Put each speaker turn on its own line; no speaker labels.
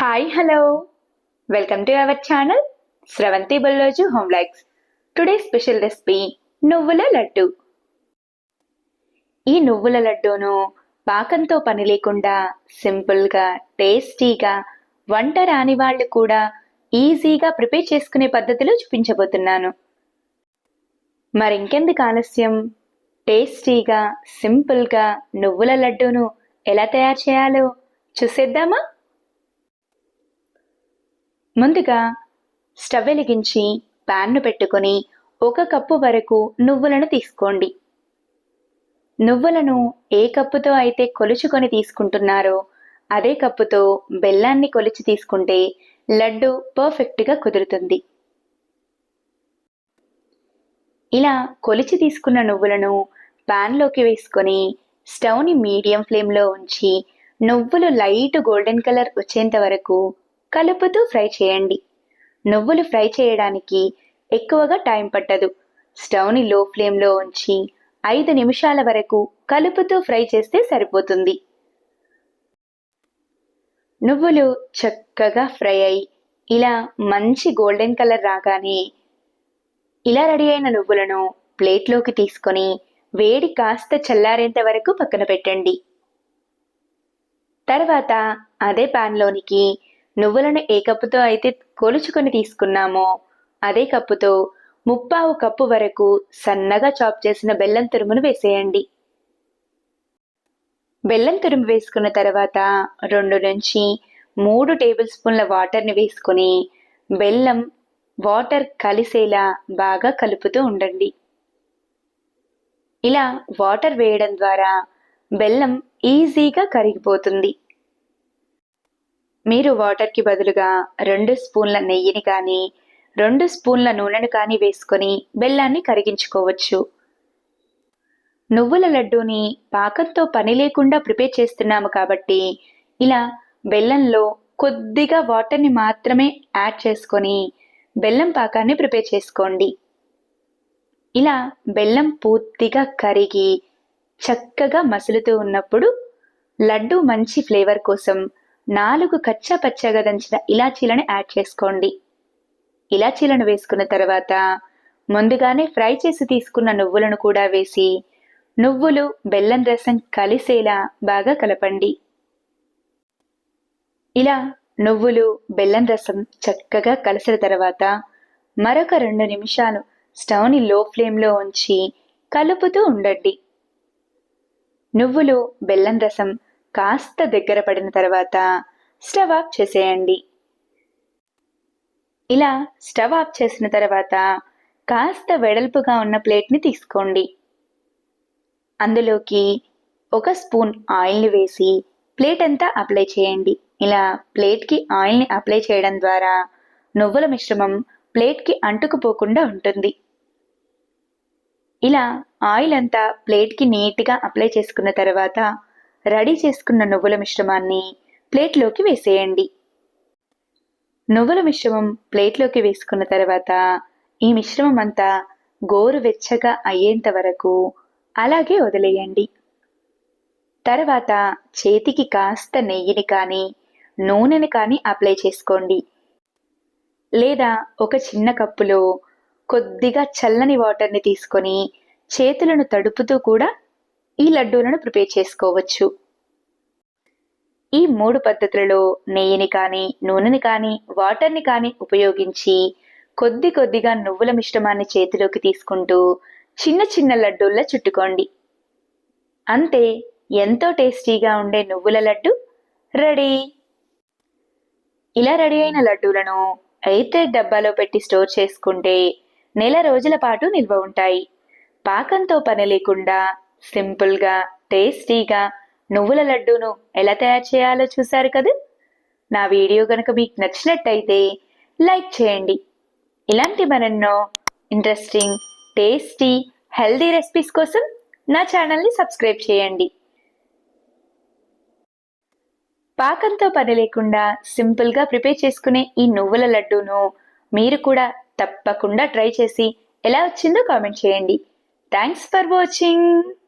Hi hello welcome to our channel Sravanthi Balloju home likes today special recipe నువ్వుల లడ్డు. ఈ నువ్వుల లడ్డూను పాకంతో పని లేకుండా సింపుల్గా టేస్టీగా వంట రాని వాళ్ళు కూడా ఈజీగా ప్రిపేర్ చేసుకునే పద్ధతిలో చూపించబోతున్నాను. మరింకెందుకు ఆలస్యం? టేస్టీగా సింపుల్గా నువ్వుల లడ్డూను ఎలా తయారు చేయాలో చూసేద్దామా? ముందుగా స్టవ్ వెలిగించి ప్యాన్ను పెట్టుకొని ఒక కప్పు వరకు నువ్వులను తీసుకోండి. నువ్వులను ఏ కప్పుతో అయితే కొలుచుకొని తీసుకుంటున్నారో అదే కప్పుతో బెల్లాన్ని కొలిచి తీసుకుంటే లడ్డు పర్ఫెక్ట్గా కుదురుతుంది. ఇలా కొలిచి తీసుకున్న నువ్వులను ప్యాన్లోకి వేసుకొని స్టవ్ని మీడియం ఫ్లేమ్లో ఉంచి నువ్వులు లైట్ గోల్డెన్ కలర్ వచ్చేంత వరకు కలుపుతూ ఫ్రై చేయండి. నువ్వులు ఫ్రై చేయడానికి ఎక్కువగా టైం పట్టదు. స్టవ్ని లో ఫ్లేమ్లో ఉంచి ఐదు నిమిషాల వరకు కలుపుతూ ఫ్రై చేస్తే సరిపోతుంది. నువ్వులు చక్కగా ఫ్రై అయి ఇలా మంచి గోల్డెన్ కలర్ రాగానే ఇలా రెడీ అయిన నువ్వులను ప్లేట్లోకి తీసుకొని వేడి కాస్త చల్లారేంత వరకు పక్కన పెట్టండి. తర్వాత అదే ప్యాన్లోనికి నువ్వులను ఏ కప్పుతో అయితే కొలుచుకొని తీసుకున్నామో అదే కప్పుతో ముప్పావు కప్పు వరకు సన్నగా చాప్ చేసిన బెల్లం తురుమును వేసేయండి. బెల్లం తురుము వేసుకున్న తర్వాత రెండు నుంచి మూడు టేబుల్ స్పూన్ల వాటర్ని వేసుకొని బెల్లం వాటర్ కలిసేలా బాగా కలుపుతూ ఉండండి. ఇలా వాటర్ వేయడం ద్వారా బెల్లం ఈజీగా కరిగిపోతుంది. మీరు వాటర్కి బదులుగా రెండు స్పూన్ల నెయ్యిని కానీ రెండు స్పూన్ల నూనెను కానీ వేసుకొని బెల్లాన్ని కరిగించుకోవచ్చు. నువ్వుల లడ్డూని పాకంతో పని లేకుండా ప్రిపేర్ చేస్తున్నాము కాబట్టి ఇలా బెల్లంలో కొద్దిగా వాటర్ని మాత్రమే యాడ్ చేసుకొని బెల్లం పాకాన్ని ప్రిపేర్ చేసుకోండి. ఇలా బెల్లం పూర్తిగా కరిగి చక్కగా మసులుతూ ఉన్నప్పుడు లడ్డు మంచి ఫ్లేవర్ కోసం నాలుగు కచ్చా పచ్చగా దంచిన ఇలాచీలను యాడ్ చేసుకోండి. ఇలాచీలను వేసుకున్న తర్వాత ముందుగానే ఫ్రై చేసి తీసుకున్న నువ్వులను కూడా వేసి నువ్వులు బెల్లం రసం కలిసేలా బాగా కలపండి. ఇలా నువ్వులు బెల్లం రసం చక్కగా కలిసిన తర్వాత మరొక రెండు నిమిషాలు స్టవ్ని లో ఫ్లేమ్లో ఉంచి కలుపుతూ ఉండండి. నువ్వులు బెల్లం రసం కాస్త దగ్గర పడిన తర్వాత స్టవ్ ఆఫ్ చేసేయండి. ఇలా స్టవ్ ఆఫ్ చేసిన తర్వాత కాస్త వెడల్పుగా ఉన్న ప్లేట్ని తీసుకోండి. అందులోకి ఒక స్పూన్ ఆయిల్ని వేసి ప్లేట్ అంతా అప్లై చేయండి. ఇలా ప్లేట్కి ఆయిల్ని అప్లై చేయడం ద్వారా నువ్వుల మిశ్రమం ప్లేట్కి అంటుకుపోకుండా ఉంటుంది. ఇలా ఆయిల్ అంతా ప్లేట్కి నీట్గా అప్లై చేసుకున్న తర్వాత రెడీ చేసుకున్న నువ్వుల మిశ్రమాన్ని ప్లేట్లోకి వేసేయండి. నువ్వుల మిశ్రమం ప్లేట్లోకి వేసుకున్న తర్వాత ఈ మిశ్రమం అంతా గోరువెచ్చగా అయ్యేంత వరకు అలాగే వదిలేయండి. తర్వాత చేతికి కాస్త నెయ్యిని కానీ నూనెని కానీ అప్లై చేసుకోండి. లేదా ఒక చిన్న కప్పులో కొద్దిగా చల్లని వాటర్ని తీసుకొని చేతులను తడుపుతూ కూడా ఈ లడ్డూలను ప్రిపేర్ చేసుకోవచ్చు. ఈ మూడు పద్ధతులలో నెయ్యిని కానీ నూనెని కానీ వాటర్ని కానీ ఉపయోగించి కొద్ది కొద్దిగా నువ్వుల మిశ్రమాన్ని చేతిలోకి తీసుకుంటూ చిన్న చిన్న లడ్డూల్లా చుట్టుకోండి. అంతే ఎంతో టేస్టీగా ఉండే నువ్వుల లడ్డు రెడీ. ఇలా రెడీ అయిన లడ్డూలను అయితే డబ్బాలో పెట్టి స్టోర్ చేసుకుంటే నెల రోజుల పాటు నిల్వ ఉంటాయి. పాకంతో పని లేకుండా సింపుల్గా టేస్టీగా నువ్వుల లడ్డూను ఎలా తయారు చేయాలో చూశారు కదా? నా వీడియో కనుక మీకు నచ్చినట్టయితే లైక్ చేయండి. ఇలాంటి మరెన్నో ఇంట్రెస్టింగ్ టేస్టీ హెల్దీ రెసిపీస్ కోసం నా ఛానల్ని సబ్స్క్రైబ్ చేయండి. పాకంతో పని లేకుండా సింపుల్గా ప్రిపేర్ చేసుకునే ఈ నువ్వుల లడ్డూను మీరు కూడా తప్పకుండా ట్రై చేసి ఎలా వచ్చిందో కామెంట్ చేయండి. Thanks for watching.